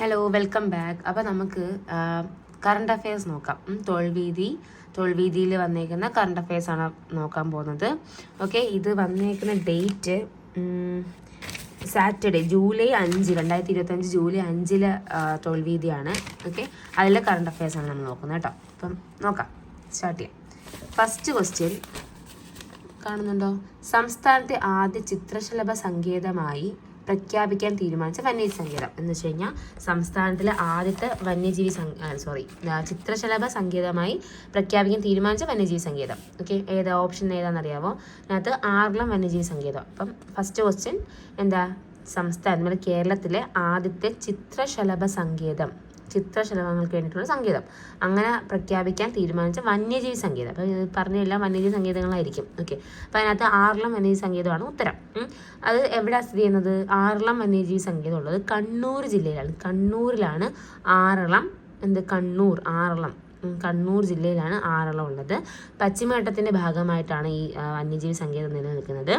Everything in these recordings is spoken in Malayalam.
ഹലോ വെൽക്കം ബാക്ക് അപ്പോൾ നമുക്ക് കറണ്ട് അഫയേഴ്സ് നോക്കാം. തൊഴിൽവീതി തൊഴിൽവീതിയിൽ വന്നേക്കുന്ന കറണ്ട് അഫയേഴ്സ് ആണ് നോക്കാൻ പോകുന്നത്. ഓക്കെ ഇത് വന്നേക്കുന്ന ഡേറ്റ് സാറ്റർഡേ ജൂലൈ അഞ്ച് രണ്ടായിരത്തി ഇരുപത്തഞ്ച് ജൂലൈ അഞ്ചിൽ തൊഴിൽവീതിയാണ്. ഓക്കെ അതിലെ കറണ്ട് അഫയേഴ്സ് ആണ് നമ്മൾ നോക്കുന്നത് കേട്ടോ. അപ്പം നോക്കാം സ്റ്റാർട്ട് ചെയ്യാം. ഫസ്റ്റ് ക്വസ്റ്റ്യൻ കാണുന്നുണ്ടോ? സംസ്ഥാനത്തെ ആദ്യ ചിത്രശലഭ സങ്കേതമായി പ്രഖ്യാപിക്കാൻ തീരുമാനിച്ച വന്യജീവി സങ്കേതം എന്ന് വെച്ച് കഴിഞ്ഞാൽ സംസ്ഥാനത്തിലെ ആദ്യത്തെ വന്യജീവി സോറി ചിത്രശലഭ സങ്കേതമായി പ്രഖ്യാപിക്കാൻ തീരുമാനിച്ച വന്യജീവി സങ്കേതം ഓക്കെ ഏതാ? ഓപ്ഷൻ ഏതാണെന്നറിയാമോ അതിനകത്ത് ആറളം വന്യജീവി സങ്കേതം അപ്പം ഫസ്റ്റ് ക്വസ്റ്റ്യൻ എന്താ? സംസ്ഥാനം കേരളത്തിലെ ആദ്യത്തെ ചിത്രശലഭ സങ്കേതം. ചിത്രശലഭങ്ങൾക്ക് വേണ്ടിയിട്ടുള്ള സംഗീതം. അങ്ങനെ പ്രഖ്യാപിക്കാൻ തീരുമാനിച്ച വന്യജീവി സംഗീതം. അപ്പോൾ ഇത് പറഞ്ഞ എല്ലാം വന്യജീവി സംഗീതങ്ങളായിരിക്കും. ഓക്കെ അപ്പോൾ അതിനകത്ത് ആറളം വന്യജീവി സംഗീതമാണ് ഉത്തരം. അത് എവിടെ സ്ഥിതി ചെയ്യുന്നത്? ആറളം വന്യജീവി സംഗീതം ഉള്ളത് കണ്ണൂർ ജില്ലയിലാണ്. കണ്ണൂരിലാണ് ആറളം. എന്ത്? കണ്ണൂർ ആറളം. കണ്ണൂർ ജില്ലയിലാണ് ആറളം ഉള്ളത്. പശ്ചിമഘട്ടത്തിന്റെ ഭാഗമായിട്ടാണ് ഈ വന്യജീവി സംഗീതം നിലനിൽക്കുന്നത്.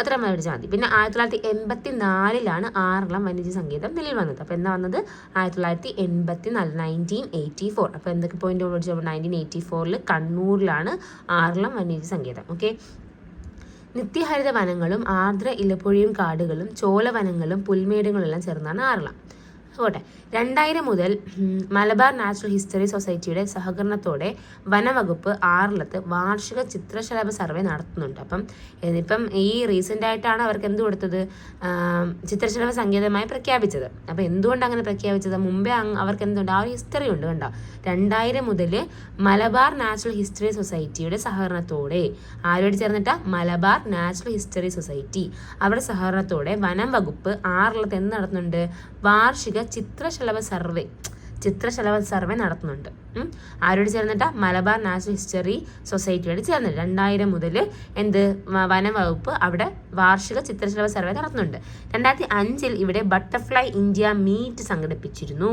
അത്ര മേടിച്ചാൽ മതി. പിന്നെ ആയിരത്തി തൊള്ളായിരത്തി എൺപത്തി നാലിലാണ് ആറളം വന്യജീവി സംഗീതം നിലവിൽ വന്നത്. അപ്പോൾ എന്താ വന്നത്? ആയിരത്തി തൊള്ളായിരത്തി എൺപത്തി നാല് നയന്റീൻ എയ്റ്റി ഫോർ അപ്പോൾ എന്തൊക്കെ പോയിന്റ് ഓടിച്ചപ്പോൾ നയന്റീൻ എയ്റ്റി ഫോറിൽ കണ്ണൂരിലാണ് ആറളം വന്യജീവി സംഗീതം ഓക്കെ? നിത്യഹരിത വനങ്ങളും ആർദ്ര ഇലപ്പൊഴിയും കാടുകളും ചോലവനങ്ങളും പുൽമേടുകളും എല്ലാം ചേർന്നാണ് ആറളം. പോട്ടെ. രണ്ടായിരം മുതൽ മലബാർ നാച്ചുറൽ ഹിസ്റ്ററി സൊസൈറ്റിയുടെ സഹകരണത്തോടെ വനവകുപ്പ് ആറിലത്ത് വാർഷിക ചിത്രശലഭ സർവേ നടത്തുന്നുണ്ട്. അപ്പം ഇതിപ്പം ഈ റീസെന്റ് ആയിട്ടാണ് അവർക്ക് എന്ത് കൊടുത്തത്? ചിത്രശലഭ സംഗീതമായി പ്രഖ്യാപിച്ചത്. അപ്പം എന്തുകൊണ്ട് അങ്ങനെ പ്രഖ്യാപിച്ചത്? മുമ്പേ അവർക്ക് എന്തുണ്ട്? ആ ഒരു ഹിസ്റ്ററി ഉണ്ട് കണ്ടോ? രണ്ടായിരം മുതൽ മലബാർ നാച്ചുറൽ ഹിസ്റ്ററി സൊസൈറ്റിയുടെ സഹകരണത്തോടെ ആരോട് ചേർന്നിട്ട? Malabar natural history society. അവരുടെ സഹകരണത്തോടെ വനം വകുപ്പ് ആറിലത്ത് എന്ത് നടത്തുന്നുണ്ട്? വാർഷിക ചിത്രശലഭ സർവേ ചിത്രശലഭ സർവേ നടത്തുന്നുണ്ട്. ആരോട് ചേർന്നിട്ടാ? മലബാർ നാഷണൽ ഹിസ്റ്ററി സൊസൈറ്റിയോട് ചേർന്നിട്ട്. രണ്ടായിരം മുതൽ എന്ത് വനവകുപ്പ് അവിടെ വാർഷിക ചിത്രശലഭ സർവേ നടത്തുന്നുണ്ട്. രണ്ടായിരത്തി അഞ്ചിൽ ഇവിടെ ബട്ടർഫ്ലൈ ഇന്ത്യ മീറ്റ് സംഘടിപ്പിച്ചിരുന്നു.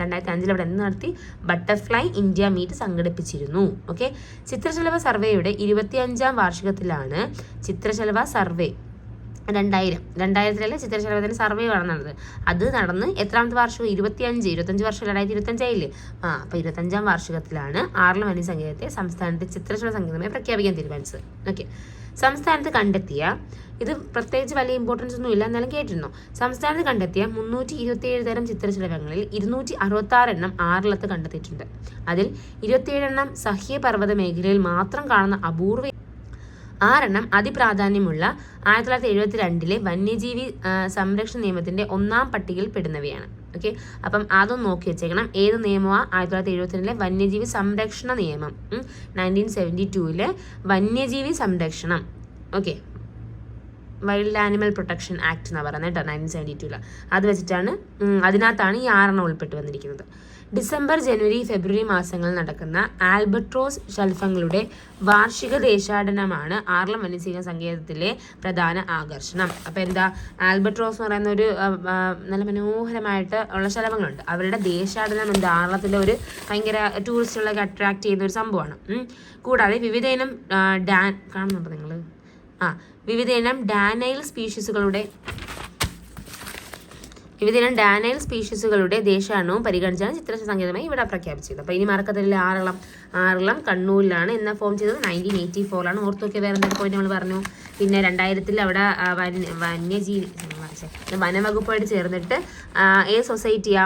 രണ്ടായിരത്തി അഞ്ചിൽ ഇവിടെ എന്ത് നടത്തി? ബട്ടർഫ്ലൈ ഇന്ത്യ മീറ്റ് സംഘടിപ്പിച്ചിരുന്നു. ഓക്കെ? ചിത്രശലഭ സർവേയുടെ ഇരുപത്തിയഞ്ചാം വാർഷികത്തിലാണ് ചിത്രശലഭ സർവേ രണ്ടായിരം. രണ്ടായിരത്തിലല്ലേ ചിത്രശലഭത്തിന് സർവേ നടന്നത് അത് നടന്ന് എത്രാമത്തെ വാർഷികം? ഇരുപത്തിയഞ്ച്. ഇരുപത്തഞ്ച് വർഷം രണ്ടായിരത്തി ഇരുപത്തഞ്ചായില്ലേ ആ അപ്പോൾ ഇരുപത്തഞ്ചാം വാർഷികത്തിലാണ് ആറിലെ വനി സംഗീതത്തെ സംസ്ഥാനത്തെ ചിത്രശല സംഗീതമായി പ്രഖ്യാപിക്കാൻ തീരുമാനിച്ചത്. ഓക്കെ സംസ്ഥാനത്ത് കണ്ടെത്തിയ ഇത് പ്രത്യേകിച്ച് വലിയ ഇമ്പോർട്ടൻസ് ഒന്നും ഇല്ല എന്നാലും കേട്ടിരുന്നു? സംസ്ഥാനത്ത് കണ്ടെത്തിയ മുന്നൂറ്റി ഇരുപത്തിയേഴ് തരം ചിത്രശലഭങ്ങളിൽ ഇരുന്നൂറ്റി അറുപത്തി ആറ് എണ്ണം ആറിലത്ത് കണ്ടെത്തിയിട്ടുണ്ട്. അതിൽ ഇരുപത്തിയേഴെണ്ണം സഹ്യപർവത മേഖലയിൽ മാത്രം കാണുന്ന അപൂർവ ആറെണ്ണം അതിപ്രാധാന്യമുള്ള ആയിരത്തി തൊള്ളായിരത്തി എഴുപത്തി രണ്ടിലെ വന്യജീവി സംരക്ഷണ നിയമത്തിന്റെ ഒന്നാം പട്ടികയിൽ പെടുന്നവയാണ്. ഓക്കെ? അപ്പം അതൊന്ന് നോക്കി വെച്ചേക്കണം. ഏത് നിയമമാണ് ആയിരത്തി തൊള്ളായിരത്തി എഴുപത്തിരണ്ടിലെ വന്യജീവി സംരക്ഷണ നിയമം. നയന്റീൻ സെവന്റി ടൂവിലെ വന്യജീവി സംരക്ഷണം. Okay? Wild animal protection act എന്നാണ് പറയുന്നത് കേട്ടോ നയന്റീൻ സെവന്റി ടൂവിൽ അത് വെച്ചിട്ടാണ് അതിനകത്താണ് ഈ ആറെണ്ണം ഉൾപ്പെട്ട് വന്നിരിക്കുന്നത്. ഡിസംബർ ജനുവരി ഫെബ്രുവരി മാസങ്ങളിൽ നടക്കുന്ന ആൽബട്രോസ് ശൽഫങ്ങളുടെ വാർഷിക ദേശാടനമാണ് ആർലം വന്യജീവി സങ്കേതത്തിലെ പ്രധാന ആകർഷണം. അപ്പോൾ എന്താ ആൽബട്രോസ് എന്ന് പറയുന്ന ഒരു നല്ല മനോഹരമായിട്ട് ഉള്ള ശലഭങ്ങളുണ്ട്. അവരുടെ ദേശാടനം എന്താ ആർളത്തിലെ ഒരു ഭയങ്കര ടൂറിസ്റ്റുകളൊക്കെ അട്രാക്ട് ചെയ്യുന്ന ഒരു സംഭവമാണ്. കൂടാതെ വിവിധ ഇനം ഡാൻ കാണുന്നുണ്ടോ നിങ്ങൾ ആ വിവിധ ഇനം ഡാനൈൽ സ്പീഷീസുകളുടെ വിവിധയിനം ഡാനൈൽ സ്പീഷീസുകളുടെ ദേശാണവും പരിഗണിച്ചാണ് ചിത്ര സംഗീതമായി ഇവിടെ പ്രഖ്യാപിച്ചത്. അപ്പോൾ ഇനി മറക്കത്തില്ല ആറളം. ആറളം കണ്ണൂരിലാണ്. എന്ന ഫോം ചെയ്തത്? നയന്റീൻ എയ്റ്റി ഫോറിലാണ് ഓർത്ത് നോക്കിയ വേറെ എന്തൊക്കെ പോയിന്റ് നമ്മൾ പറഞ്ഞു? പിന്നെ രണ്ടായിരത്തിൽ അവിടെ വന്യജീവി വനവകുപ്പായിട്ട് ചേർന്നിട്ട് ഏ സൊസൈറ്റിയാ?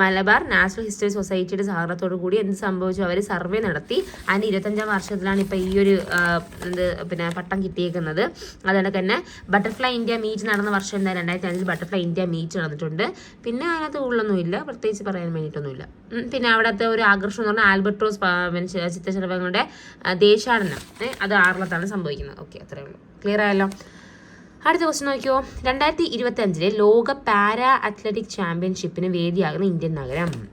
മലബാർ നാഷണൽ ഹിസ്റ്ററി സൊസൈറ്റിയുടെ സഹകരണത്തോടു കൂടി എന്ത് സംഭവിച്ചു? അവർ സർവേ നടത്തി. അതിന് ഇരുപത്തഞ്ചാം വർഷത്തിലാണ് ഇപ്പോൾ ഈ ഒരു എന്ത് പിന്നെ പട്ടം കിട്ടിയേക്കുന്നത്. അതുകൊണ്ട് തന്നെ ബട്ടർഫ്ലൈ ഇന്ത്യ മീറ്റ് നടന്ന വർഷം എന്താ? രണ്ടായിരത്തി അഞ്ചിൽ ബട്ടർഫ്ലൈ ഇന്ത്യ മീറ്റ് നടന്നിട്ടുണ്ട്. പിന്നെ അതിനകത്ത് ഉള്ളൊന്നുമില്ല പ്രത്യേകിച്ച് പറയാൻ വേണ്ടിയിട്ടൊന്നുമില്ല. പിന്നെ അവിടുത്തെ ഒരു ആകർഷണം എന്ന് പറഞ്ഞാൽ ആൽബർട്ടോസ് പ- പിന്നെ ചി- ചിത്രശലഭങ്ങളുടെ ആ, ദേശാടനം. അത് ആറിലത്താണ് സംഭവിക്കുന്നത്. ഓക്കെ അത്രേ ഉള്ളൂ. ക്ലിയർ ആയല്ലോ? അടുത്ത ക്വസ്റ്റ്യൻ നോക്കിയോ രണ്ടായിരത്തി ഇരുപത്തി അഞ്ചിലെ ലോക പാരാ അത്ലറ്റിക് ചാമ്പ്യൻഷിപ്പിന് വേദിയാകുന്ന ഇന്ത്യൻ നഗരം.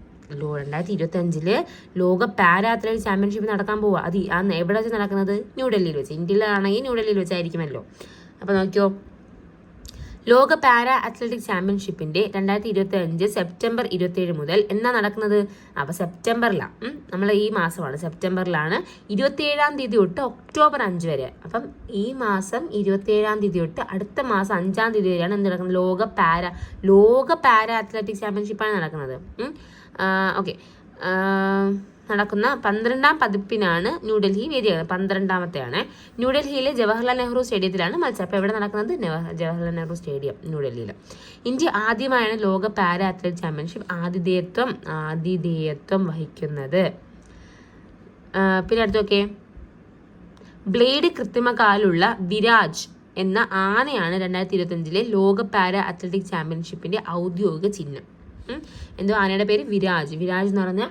രണ്ടായിരത്തി ഇരുപത്തി അഞ്ചിൽ ലോക പാരാ അത്ലറ്റിക് ചാമ്പ്യൻഷിപ്പ് നടക്കാൻ പോവുക അത് ആ എവിടെ വെച്ച് നടക്കുന്നത് ന്യൂഡൽഹിയിൽ വെച്ച്. ഇന്ത്യയിലാണെങ്കിൽ ന്യൂഡൽഹിയിൽ വെച്ചായിരിക്കുമല്ലോ. അപ്പോൾ നോക്കിയോ ലോക പാര അത്ലറ്റിക് ചാമ്പ്യൻഷിപ്പിന്റെ രണ്ടായിരത്തി ഇരുപത്തി അഞ്ച് സെപ്റ്റംബർ ഇരുപത്തിയേഴ് മുതൽ എന്നാ നടക്കുന്നത്? അപ്പോൾ സെപ്റ്റംബറിലാണ് നമ്മൾ ഈ മാസമാണ്. സെപ്റ്റംബറിലാണ് ഇരുപത്തിയേഴാം തീയതി തൊട്ട് ഒക്ടോബർ അഞ്ച് വരെ. അപ്പം ഈ മാസം ഇരുപത്തിയേഴാം തീയതി തൊട്ട് അടുത്ത മാസം അഞ്ചാം തീയതി വരെയാണ് എന്ത് നടക്കുന്നത്? ലോക പാര ലോക പാര അത്ലറ്റിക് ചാമ്പ്യൻഷിപ്പാണ് നടക്കുന്നത്. ഓക്കെ. നടക്കുന്ന പന്ത്രണ്ടാം പതിപ്പിനാണ് ന്യൂഡൽഹി വേദിയാകുന്നത് പന്ത്രണ്ടാമത്തെയാണ്. ന്യൂഡൽഹിയിലെ ജവഹർലാൽ നെഹ്റു സ്റ്റേഡിയത്തിലാണ് മത്സരം. അപ്പോൾ എവിടെ നടക്കുന്നത്? ജവഹർലാൽ നെഹ്റു സ്റ്റേഡിയം ന്യൂഡൽഹിയിൽ ഇന്ത്യ ആദ്യമായാണ് ലോക പാര അത്ലറ്റിക് ചാമ്പ്യൻഷിപ്പ് ആതിഥേയത്വം ആതിഥേയത്വം വഹിക്കുന്നത്. പിന്നെ അടുത്തൊക്കെ ബ്ലേഡ് കൃത്രിമകാലുള്ള വിരാജ് എന്ന ആനയാണ് രണ്ടായിരത്തി ഇരുപത്തഞ്ചിലെ ലോക പാര അത്ലറ്റിക് ചാമ്പ്യൻഷിപ്പിന്റെ ഔദ്യോഗിക ചിഹ്നം. എന്തോ ആനയുടെ പേര്? വിരാജ്. വിരാജ് എന്ന് പറഞ്ഞാൽ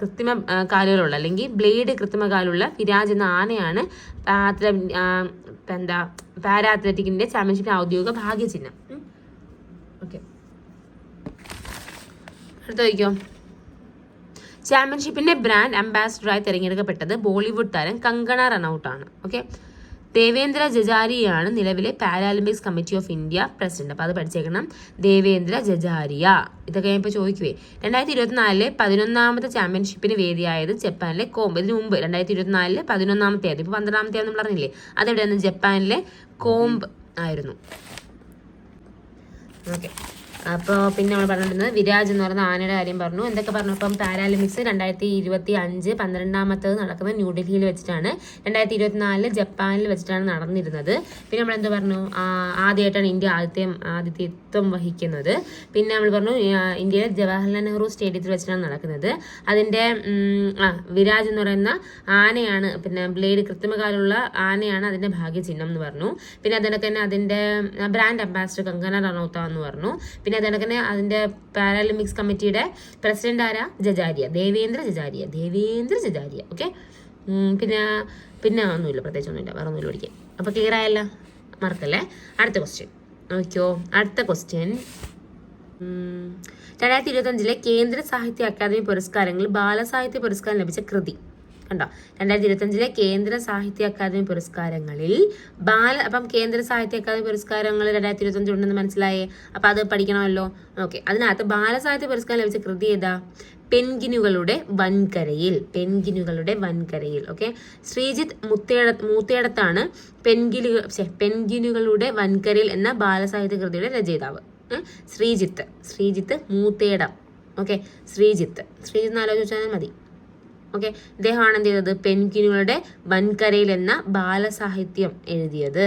കൃത്രിമ കാലുകളുള്ള അല്ലെങ്കിൽ ബ്ലേഡ് കൃത്രിമ കാലുള്ള വിരാജ് എന്ന ആനയാണ് പാത്ര എന്താ പാര അത്ലറ്റിക്കിന്റെ ചാമ്പ്യൻഷിപ്പിന്റെ ഔദ്യോഗിക ഭാഗ്യചിഹ്നം. ഓക്കെ. അടുത്ത ചോദിക്കോ? ചാമ്പ്യൻഷിപ്പിന്റെ ബ്രാൻഡ് അംബാസിഡറായി തിരഞ്ഞെടുക്കപ്പെട്ടത് ബോളിവുഡ് താരം കങ്കണ റണൌട്ടാണ്. ഓക്കെ. ദേവേന്ദ്ര ജജാരിയാണ് നിലവിലെ Paralympics committee of India president. അപ്പോൾ അത് പഠിച്ചേക്കണം. ദേവേന്ദ്ര ജജാരിയ. ഇതൊക്കെ ഞാൻ ഇപ്പോൾ ചോദിക്കുവേ. രണ്ടായിരത്തി ഇരുപത്തിനാലിലെ പതിനൊന്നാമത്തെ ചാമ്പ്യൻഷിപ്പിന് വേദിയായത് ജപ്പാനിലെ കോമ്പ് ഇതിന് മുമ്പ് രണ്ടായിരത്തി ഇരുപത്തിനാലിലെ പതിനൊന്നാമത്തെ ആയിരുന്നു ഇപ്പോൾ പന്ത്രണ്ടാമത്തെ ആണെന്ന് പറഞ്ഞില്ലേ അതെവിടെയാണ് ജപ്പാനിലെ കോംബ് ആയിരുന്നു. ഓക്കെ. അപ്പോൾ പിന്നെ നമ്മൾ പറഞ്ഞിരുന്നത് വിരാജ് എന്ന് പറയുന്ന ആനയുടെ കാര്യം പറഞ്ഞു. എന്തൊക്കെ പറഞ്ഞു? അപ്പം പാരാലിമ്പിക്സ് രണ്ടായിരത്തി ഇരുപത്തി അഞ്ച് പന്ത്രണ്ടാമത്തത് നടക്കുന്നത് ന്യൂഡൽഹിയിൽ വെച്ചിട്ടാണ്. രണ്ടായിരത്തി ഇരുപത്തിനാലിൽ ജപ്പാനിൽ വെച്ചിട്ടാണ് നടന്നിരുന്നത്. പിന്നെ നമ്മൾ എന്ത് പറഞ്ഞു? ആദ്യമായിട്ടാണ് ഇന്ത്യ ആദ്യത്തെ ആതിഥ്യത്വം വഹിക്കുന്നത്. പിന്നെ നമ്മൾ പറഞ്ഞു ഇന്ത്യയിലെ ജവഹർലാൽ നെഹ്റു സ്റ്റേഡിയത്തിൽ വെച്ചിട്ടാണ് നടക്കുന്നത്. അതിന്റെ വിരാജ് എന്ന് പറയുന്ന ആനയാണ് പിന്നെ ബ്ലേഡ് കൃത്രിമകാലുള്ള ആനയാണ് അതിന്റെ ഭാഗ്യചിഹ്നം എന്ന് പറഞ്ഞു. പിന്നെ അതിനൊക്കെ തന്നെ അതിന്റെ ബ്രാൻഡ് അംബാസിഡർ കങ്കന റണൌത്ത എന്ന് പറഞ്ഞു. പിന്നെ അതിനൊക്കെ തന്നെ അതിന്റെ പാരാലിമ്പിക്സ് കമ്മിറ്റിയുടെ പ്രസിഡന്റ് ആരാ? ജജാരിയ. ദേവേന്ദ്ര ജജാരിയ. ദേവേന്ദ്ര ജജാരിയ. ഓക്കെ പിന്നെ പിന്നെ ഒന്നുമില്ല പ്രത്യേകിച്ച് ഒന്നുമില്ല. വേറെ ഒന്നുമില്ല പഠിക്കാൻ. അപ്പോൾ ക്ലിയർ ആയല്ലോ? മറക്കല്ലേ അടുത്ത ക്വസ്റ്റ്യൻ ഓക്കെയോ അടുത്ത ക്വസ്റ്റ്യൻ രണ്ടായിരത്തി ഇരുപത്തഞ്ചിലെ കേന്ദ്ര സാഹിത്യ അക്കാദമി പുരസ്കാരങ്ങളിൽ ബാലസാഹിത്യ പുരസ്കാരം ലഭിച്ച കൃതി. കണ്ടോ രണ്ടായിരത്തി ഇരുപത്തഞ്ചിലെ കേന്ദ്ര സാഹിത്യ അക്കാദമി പുരസ്കാരങ്ങളിൽ ബാല അപ്പം കേന്ദ്ര സാഹിത്യ അക്കാദമി പുരസ്കാരങ്ങൾ രണ്ടായിരത്തി ഇരുപത്തഞ്ച് ഉണ്ടെന്ന് മനസ്സിലായേ? അപ്പം അത് പഠിക്കണമല്ലോ? ഓക്കെ. അതിനകത്ത് ബാലസാഹിത്യ പുരസ്കാരം ലഭിച്ച കൃതി ഏതാ? പെൻഗിനുകളുടെ വൻകരയിൽ പെൻഗിനുകളുടെ വൻകരയിൽ. ഓക്കെ. ശ്രീജിത്ത് മുത്തേട മൂത്തേടത്താണ് പെൻഗിലുകൾ പെൻഗിനുകളുടെ വൻകരയിൽ എന്ന ബാലസാഹിത്യ കൃതിയുടെ രചയിതാവ്. ശ്രീജിത്ത്. ശ്രീജിത്ത് മൂത്തേടം. ഓക്കെ. ശ്രീജിത്ത്. ശ്രീജിത്ത് ആലോചിച്ചാൽ മതി. ഓക്കെ ഇദ്ദേഹമാണ് എന്ത് ചെയ്തത്? പെൻഗിനുകളുടെ വൻകരയിൽ എന്ന ബാലസാഹിത്യം എഴുതിയത്.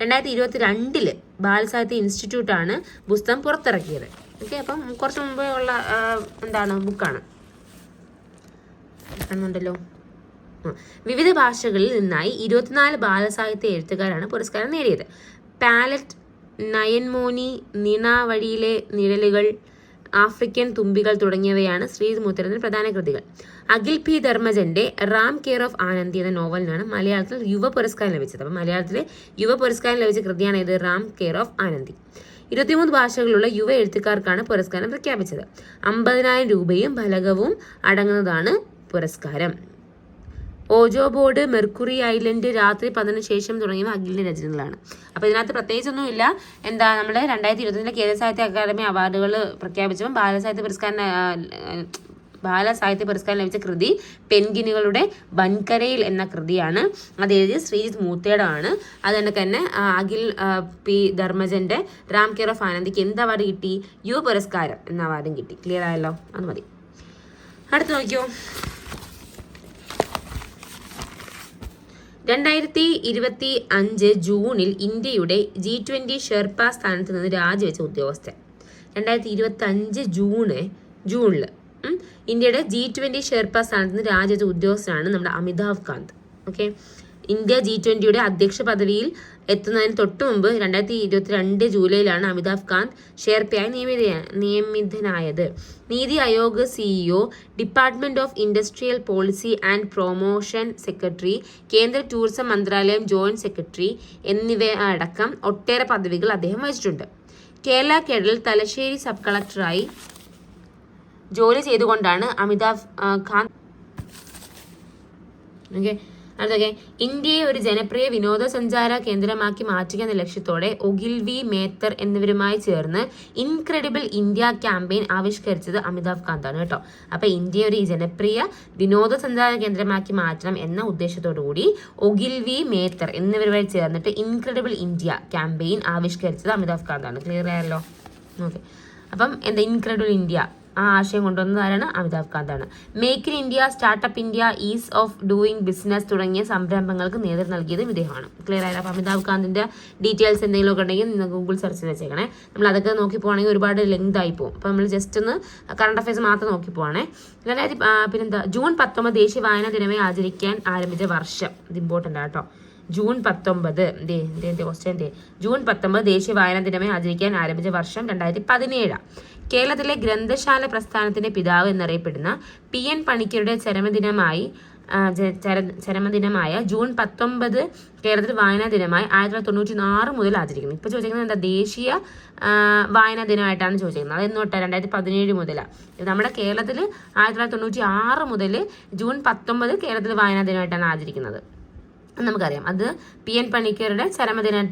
രണ്ടായിരത്തി ഇരുപത്തി രണ്ടിൽ ബാലസാഹിത്യ ഇൻസ്റ്റിറ്റ്യൂട്ടാണ് പുസ്തകം പുറത്തിറക്കിയത്. ഓക്കെ അപ്പം കുറച്ച് മുമ്പേ ഉള്ള എന്താണ് ബുക്കാണ്. കാണുന്നുണ്ടല്ലോ? വിവിധ ഭാഷകളിൽ നിന്നായി ഇരുപത്തിനാല് ബാലസാഹിത്യ എഴുത്തുകാരാണ് പുരസ്കാരം നേടിയത്. പാലറ്റ് നയൻമോനി നിണാവഴിയിലെ നിഴലുകൾ ആഫ്രിക്കൻ തുമ്പികൾ തുടങ്ങിയവയാണ് ശ്രീജിത് മുത്തരന്റെ പ്രധാന കൃതികൾ. അഖിൽ പി. ധർമ്മജന്റെ റാം കെയർ ഓഫ് ആനന്ദി എന്ന നോവലിനാണ് മലയാളത്തിൽ യുവ പുരസ്കാരം ലഭിച്ചത്. അപ്പം മലയാളത്തിലെ യുവ പുരസ്കാരം ലഭിച്ച കൃതിയാണ് ഇത് റാം കെയർ ഓഫ് ആനന്ദി. ഇരുപത്തിമൂന്ന് ഭാഷകളിലുള്ള യുവ എഴുത്തുകാർക്കാണ് പുരസ്കാരം പ്രഖ്യാപിച്ചത്. അമ്പതിനായിരം രൂപയും ഫലകവും അടങ്ങുന്നതാണ് പുരസ്കാരം. ഓജോ ബോർഡ് മെർക്കുറി ഐലൻഡ് രാത്രി പതിനു ശേഷം തുടങ്ങിയവ അഖിലിന്റെ രചനകളാണ്. അപ്പോൾ ഇതിനകത്ത് പ്രത്യേകിച്ചൊന്നുമില്ല. എന്താ നമ്മുടെ രണ്ടായിരത്തി ഇരുപത്തിലെ കേരള സാഹിത്യ അക്കാദമി അവാർഡുകൾ പ്രഖ്യാപിച്ചപ്പോൾ ബാലസാഹിത്യ പുരസ്കാരം ബാല സാഹിത്യ പുരസ്കാരം ലഭിച്ച കൃതി പെൻഗിനുകളുടെ വൻകരയിൽ എന്ന കൃതിയാണ്. അത് എഴുതിയത് ശ്രീജിത്ത് മൂത്തേടാണ്. അതുകൊണ്ട് തന്നെ അഖിൽ പി ധർമ്മജന്റെ റാം കെയർ ഓഫ് ആനന്ദിക്ക് എന്ത് അവാർഡ് കിട്ടി? യു പുരസ്കാരം എന്ന അവാർഡും കിട്ടി. ക്ലിയർ ആയല്ലോ? അത് മതി. അടുത്ത് നോക്കിയോ? രണ്ടായിരത്തി ഇരുപത്തി അഞ്ച് ജൂണിൽ ഇന്ത്യയുടെ ജി ട്വന്റി ഷെർപ്പ സ്ഥാനത്ത് നിന്ന് രാജിവെച്ച ഉദ്യോഗസ്ഥൻ. രണ്ടായിരത്തി ഇരുപത്തി അഞ്ച് ജൂണ് ജൂണിൽ ഇന്ത്യയുടെ ജി ട്വന്റി ഷെർപ്പ സ്ഥാനത്ത് നിന്ന് രാജിവെച്ച ഉദ്യോഗസ്ഥനാണ് നമ്മുടെ Amitabh Kant. Okay? India G ട്വന്റിയുടെ അധ്യക്ഷ പദവിയിൽ എത്തുന്നതിന് തൊട്ടു മുമ്പ് രണ്ടായിരത്തി ഇരുപത്തിരണ്ട് ജൂലൈയിലാണ് അമിതാഭ് കാന്ത് ഷെർപ്പയായി നിയമിത നിയമിതനായത്. NITI Aayog CEO department of industrial policy and promotion secretary കേന്ദ്ര ടൂറിസം മന്ത്രാലയം ജോയിന്റ് സെക്രട്ടറി എന്നിവ അടക്കം ഒട്ടേറെ പദവികൾ അദ്ദേഹം വഹിച്ചിട്ടുണ്ട്. കേരള കേഡറിൽ തലശ്ശേരി സബ് കളക്ടറായി ജോലി ചെയ്തുകൊണ്ടാണ് അമിതാഭ് ഖാൻ ഓക്കെ. അടുത്തൊക്കെ ഇന്ത്യയെ ഒരു ജനപ്രിയ വിനോദസഞ്ചാര കേന്ദ്രമാക്കി മാറ്റുക എന്ന ലക്ഷ്യത്തോടെ ഒഗിൽവി മേത്തർ എന്നിവരുമായി ചേർന്ന് ഇൻക്രെഡിബിൾ ഇന്ത്യ ക്യാമ്പയിൻ ആവിഷ്കരിച്ചത് അമിതാഭ് കാന്താണ് കേട്ടോ. അപ്പൊ ഇന്ത്യയെ ഒരു ജനപ്രിയ വിനോദസഞ്ചാര കേന്ദ്രമാക്കി മാറ്റണം എന്ന ഉദ്ദേശത്തോടു കൂടി ഒഗിൽവി മേത്തർ എന്നിവരുമായി ചേർന്നിട്ട് ഇൻക്രെഡിബിൾ ഇന്ത്യ ക്യാമ്പയിൻ ആവിഷ്കരിച്ചത് അമിതാഭ് കാന്താണ്. ക്ലിയർ ആയല്ലോ? ഓക്കെ അപ്പം എന്താ ഇൻക്രെഡിബിൾ ഇന്ത്യ ആ ആശയം കൊണ്ടുവന്നതാരാണ്? Amitabh കാന്താണ്. Make in India startup India ease of doing business തുടങ്ങിയ സംരംഭങ്ങൾക്ക് നേതൃത്വം നൽകിയതും ഇദ്ദേഹമാണ്. ക്ലിയർ ആയാലും അപ്പോൾ അമിതാഭ് കാന്തിന്റെ ഡീറ്റെയിൽസ് എന്തെങ്കിലും ഒക്കെ ഉണ്ടെങ്കിൽ നിങ്ങൾ ഗൂഗിൾ സെർച്ച് ചെയ്ത് വെച്ചേക്കണേ. നമ്മൾ അതൊക്കെ നോക്കി പോകുകയാണെങ്കിൽ ഒരുപാട് ലെങ്ത് ആയി പോകും അപ്പോൾ നമ്മൾ ജസ്റ്റ് ഒന്ന് കറണ്ട് അഫയേഴ്സ് മാത്രം നോക്കി പോവാണേ. രണ്ടായിരത്തി പിന്നെന്താ? ജൂൺ പത്തൊമ്പത് ദേശീയ വായനാ ദിനമായി ആചരിക്കാൻ ആരംഭിച്ച വർഷം. ഇത് ഇമ്പോർട്ടന്റ് ആട്ടോ ജൂൺ പത്തൊമ്പത്. ക്വസ്റ്റ്യൻ ജൂൺ പത്തൊമ്പത് ദേശീയ വായനാ ദിനമായി ആചരിക്കാൻ ആരംഭിച്ച വർഷം രണ്ടായിരത്തി പതിനേഴാണ് കേരളത്തിലെ ഗ്രന്ഥശാല പ്രസ്ഥാനത്തിന്റെ പിതാവ് എന്നറിയപ്പെടുന്ന പി എൻ പണിക്കരുടെ ചരമദിനമായി ചരമദിനമായ ജൂൺ പത്തൊമ്പത് കേരളത്തിൽ വായനാ ദിനമായി ആയിരത്തി തൊള്ളായിരത്തി തൊണ്ണൂറ്റി ആറ് മുതൽ ആചരിക്കുന്നു. ഇപ്പോൾ ചോദിക്കുന്നത് എന്താ? ദേശീയ വായനാ ദിനമായിട്ടാണ് ചോദിക്കുന്നത് അത് എന്നോട്ട് രണ്ടായിരത്തി പതിനേഴ് മുതലാണ് നമ്മുടെ കേരളത്തിൽ ആയിരത്തി തൊള്ളായിരത്തി തൊണ്ണൂറ്റി ആറ് മുതൽ ജൂൺ പത്തൊമ്പത് കേരളത്തിൽ വായനാ ദിനമായിട്ടാണ് ആചരിക്കുന്നത്. നമുക്കറിയാം. അത് പി എൻ പണിക്കരുടെ ചരമദിന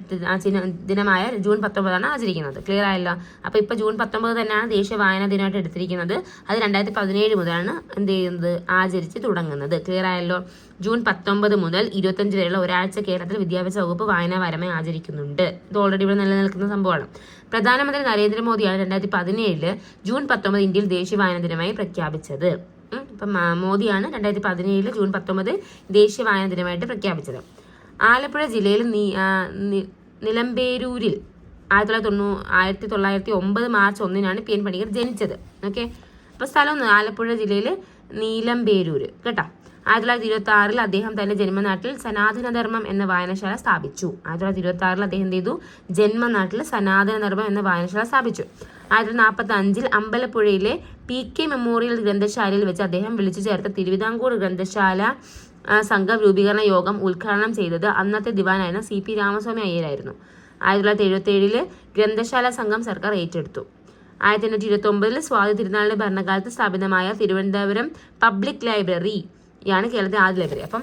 ദിനമായ ജൂൺ പത്തൊമ്പതാണ് ആചരിക്കുന്നത്. ക്ലിയർ ആയല്ലോ? അപ്പോൾ ഇപ്പോൾ ജൂൺ പത്തൊമ്പത് തന്നെയാണ് ദേശീയ വായനാ ദിനമായിട്ട് എടുത്തിരിക്കുന്നത്. അത് രണ്ടായിരത്തി പതിനേഴ് മുതലാണ് എന്ത് ചെയ്യുന്നത്? ആചരിച്ച് തുടങ്ങുന്നത്. ക്ലിയർ ആയല്ലോ? ജൂൺ പത്തൊമ്പത് മുതൽ ഇരുപത്തഞ്ച് വരെയുള്ള ഒരാഴ്ച കേരളത്തിൽ വിദ്യാഭ്യാസ വകുപ്പ് വായനാ വാരമായി ആചരിക്കുന്നുണ്ട്. ഇത് ഓൾറെഡി ഇവിടെ നിലനിൽക്കുന്ന സംഭവമാണ്. പ്രധാനമന്ത്രി നരേന്ദ്രമോദിയാണ് രണ്ടായിരത്തി പതിനേഴിൽ ജൂൺ പത്തൊമ്പത് ഇന്ത്യയിൽ ദേശീയ വായന ദിനമായി പ്രഖ്യാപിച്ചത്. ഇപ്പം മോദിയാണ് രണ്ടായിരത്തി പതിനേഴിൽ ജൂൺ പത്തൊമ്പത് ദേശീയ വായനാ ദിനമായിട്ട് പ്രഖ്യാപിച്ചത്. ആലപ്പുഴ ജില്ലയിൽ നിലമ്പേരൂരിൽ ആയിരത്തി തൊള്ളായിരത്തി തൊണ്ണൂ ആയിരത്തി തൊള്ളായിരത്തി ഒമ്പത് മാർച്ച് ഒന്നിനാണ് പി എൻ പണിക്കർ ജനിച്ചത്. ഓക്കെ? അപ്പോൾ സ്ഥലം ആലപ്പുഴ ജില്ലയിൽ നീലമ്പേരൂർ കേട്ടോ? ആയിരത്തി തൊള്ളായിരത്തി ഇരുപത്തി ആറിൽ അദ്ദേഹം തന്റെ ജന്മനാട്ടിൽ സനാതനധർമ്മം എന്ന വായനശാല സ്ഥാപിച്ചു. ആയിരത്തി തൊള്ളായിരത്തി ഇരുപത്തി ആറിൽ അദ്ദേഹം എന്ത് ചെയ്തു? ജന്മനാട്ടിൽ സനാതനധർമ്മം എന്ന വായനശാല സ്ഥാപിച്ചു. ആയിരത്തി നാൽപ്പത്തി അഞ്ചിൽ അമ്പലപ്പുഴയിലെ പി കെ മെമ്മോറിയൽ ഗ്രന്ഥശാലയിൽ വെച്ച് അദ്ദേഹം വിളിച്ചു ചേർത്ത തിരുവിതാംകൂർ ഗ്രന്ഥശാല സംഘം രൂപീകരണ യോഗം ഉദ്ഘാടനം ചെയ്തത് അന്നത്തെ ദിവാനായിരുന്ന സി പി രാമസ്വാമി അയ്യരായിരുന്നു. ആയിരത്തി തൊള്ളായിരത്തി എഴുപത്തി ഏഴിൽ ഗ്രന്ഥശാല സംഘം സർക്കാർ ഏറ്റെടുത്തു. ആയിരത്തി എണ്ണൂറ്റി ഇരുപത്തി ഒമ്പതിൽ സ്വാതി തിരുനാളിന്റെ ഭരണകാലത്ത് സ്ഥാപിതമായ തിരുവനന്തപുരം പബ്ലിക് ലൈബ്രറിയാണ് കേരളത്തിലെ ആദ്യ ലൈബ്രറി അപ്പം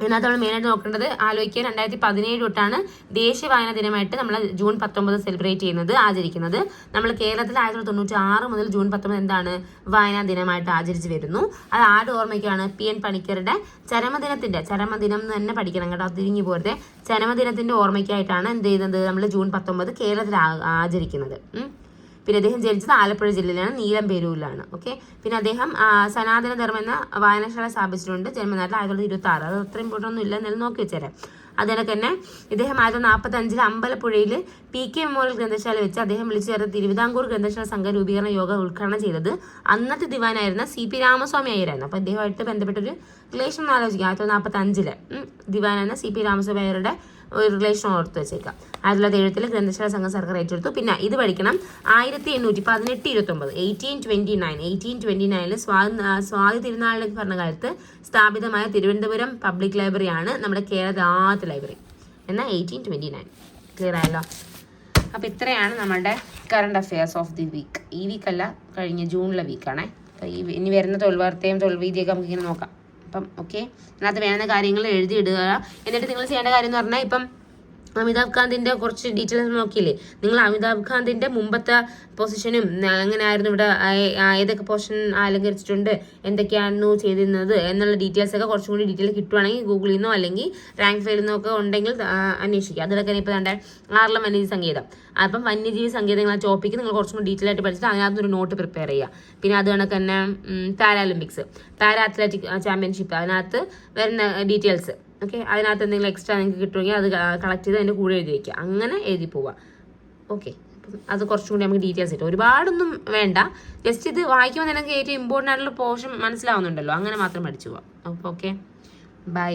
ഇതിനകത്ത് നമ്മൾ മെയിനായിട്ട് നോക്കേണ്ടത് ആലോചിക്കുക. രണ്ടായിരത്തി പതിനേഴ് തൊട്ടാണ് ദേശീയ വായന ദിനമായിട്ട് നമ്മൾ ജൂൺ പത്തൊമ്പത് സെലിബ്രേറ്റ് ചെയ്യുന്നത് ആചരിക്കുന്നത്. നമ്മൾ കേരളത്തിൽ ആയിരത്തി തൊണ്ണൂറ്റി ആറ് മുതൽ ജൂൺ പത്തൊമ്പത് എന്താണ് വായനാ ദിനമായിട്ട് ആചരിച്ച് വരുന്നു. അത് ആരുടെ ഓർമ്മയ്ക്കാണ്? പി. എൻ. പണിക്കരുടെ ചരമദിനത്തിന്റെ ചരമദിനം എന്ന് തന്നെ പഠിക്കണം കേട്ടോ തിരിഞ്ഞു പോരുത്. ചരമദിനത്തിന്റെ ഓർമ്മയ്ക്കായിട്ടാണ് എന്ത് ചെയ്യുന്നത്? നമ്മൾ ജൂൺ പത്തൊമ്പത് കേരളത്തിൽ ആചരിക്കുന്നത്. പിന്നെ അദ്ദേഹം ജനിച്ചത് ആലപ്പുഴ ജില്ലയിലാണ് നീലംപേരൂരിലാണ് ഓക്കെ പിന്നെ അദ്ദേഹം ആ, സനാതന ധർമ്മ എന്ന വായനശാല സ്ഥാപിച്ചിട്ടുണ്ട് ജന്മനാട്ടിൽ ആയിരത്തി തൊള്ളായിരത്തി ഇരുപത്തി ആറ്. അത് അത്ര ഇമ്പോർട്ടന്റ് ഒന്നും ഇല്ല എന്നാലും നോക്കി വെച്ചേരാം. അതുപോലെ തന്നെ ഇദ്ദേഹം ആയിരത്തി നാൽപ്പത്തി അഞ്ചിൽ അമ്പലപ്പുഴയിൽ പി കെ മെമ്മോറിയൽ ഗ്രന്ഥശാല വെച്ച് അദ്ദേഹം വിളിച്ചു ചേർത്ത തിരുവിതാംകൂർ ഗ്രന്ഥശാല സംഘ രൂപീകരണ യോഗം ഉദ്ഘാടനം ചെയ്തത് അന്നത്തെ ദിവാനായിരുന്ന സി പി രാമസ്വാമി അയ്യരായിരുന്നു. അപ്പോൾ അദ്ദേഹമായിട്ട് ബന്ധപ്പെട്ടൊരു റിലേഷൻ ഒന്ന് ആലോചിക്കാം. ആയിരത്തി തൊള്ളായിരത്തി നാൽപ്പത്തി അഞ്ചിൽ ദിവാനായിരുന്ന സി പി രാമസ്വാമി അയ്യരുടെ ഒരു റിലേഷൻ ഓർത്ത് വെച്ചേക്കാം ആയിരത്തി തൊള്ളായിരത്തി എഴുപത്തിൽ ഗ്രന്ഥശാല സംഘം സർക്കാർ ഏറ്റെടുത്തു. പിന്നെ ഇത് പഠിക്കണം. ആയിരത്തി എണ്ണൂറ്റി പതിനെട്ട് ഇരുപത്തി ഒമ്പത് eighteen twenty nine eighteen twenty നയനിൽ Swathi Swathi തിരുനാളിന്റെ ഭരണകാലത്ത് സ്ഥാപിതമായ തിരുവനന്തപുരം പബ്ലിക് ലൈബ്രറിയാണ് നമ്മുടെ കേരളത്തിലെ ആദ്യത്തെ ലൈബ്രറി എന്നാൽ എയ്റ്റീൻ ട്വന്റി നയൻ ക്ലിയർ ആയല്ലോ? അപ്പോൾ ഇത്രയാണ് നമ്മുടെ current affairs of the week ഈ വീക്കല്ല കഴിഞ്ഞ ജൂണിലെ വീക്കാണേ അപ്പോൾ ഈ ഇനി വരുന്ന തൊഴിൽ വാർത്തയും തൊഴിൽ വീതിയൊക്കെ നമുക്ക് ഇങ്ങനെ നോക്കാം. അപ്പം ഓക്കെ അതിനകത്ത് വേണ്ട കാര്യങ്ങൾ എഴുതിയിടുക എന്നിട്ട് നിങ്ങൾ ചെയ്യേണ്ട കാര്യം എന്ന് പറഞ്ഞാൽ ഇപ്പം അമിതാഭ് കാന്തിന്റെ കുറച്ച് ഡീറ്റെയിൽസ് നോക്കിയില്ലേ? നിങ്ങൾ അമിതാഭ് കാന്തിന്റെ മുമ്പത്തെ പൊസിഷനും എങ്ങനെയായിരുന്നു ഇവിടെ ഏതൊക്കെ പൊസിഷൻ അലങ്കരിച്ചിട്ടുണ്ട് എന്തൊക്കെയായിരുന്നു ചെയ്തിരുന്നത് എന്നുള്ള ഡീറ്റെയിൽസ് ഒക്കെ കുറച്ചും കൂടി ഡീറ്റെയിൽ കിട്ടുവാണെങ്കിൽ ഗൂഗിളിൽ നിന്നോ അല്ലെങ്കിൽ റാങ്ക് ഫയലിൽ നിന്നോ ഒക്കെ ഉണ്ടെങ്കിൽ അന്വേഷിക്കുക അതിലൊക്കെ ഇപ്പോൾ വേണ്ട ആറിലെ വന്യജീവി സംഗീതം അപ്പം വന്യജീവി സംഗീതങ്ങൾ ആ ടോപ്പിക്ക് നിങ്ങൾ കുറച്ചും കൂടി ഡീറ്റെയിൽ ആയിട്ട് പഠിച്ചിട്ട് അതിനകത്ത് നോട്ട് പ്രിപ്പയർ ചെയ്യുക പിന്നെ അത് കണക്ക് തന്നെ പാരാലിമ്പിക്സ് പാരാ അത്ലറ്റിക് ചാമ്പ്യൻഷിപ്പ് അതിനകത്ത് വരുന്ന ഡീറ്റെയിൽസ് ഓക്കെ അതിനകത്ത് എന്തെങ്കിലും എക്സ്ട്രാ നിങ്ങൾക്ക് കിട്ടുമെങ്കിൽ അത് കളക്ട് ചെയ്ത് അതിന്റെ കൂടെ എഴുതി വയ്ക്കുക അങ്ങനെ എഴുതി പോവുക. ഓക്കെ അത് കുറച്ചും കൂടി നമുക്ക് ഡീറ്റെയിൽസ് കിട്ടും. ഒരുപാടൊന്നും വേണ്ട. ജസ്റ്റ് ഇത് വായിക്കുമ്പോൾ നിനക്ക് ഏറ്റവും ഇമ്പോർട്ടന്റ് ആയിട്ടുള്ള പോർഷൻ മനസ്സിലാവുന്നുണ്ടല്ലോ. അങ്ങനെ മാത്രം പഠിച്ചു പോവാം. അപ്പോൾ ഓക്കെ ബൈ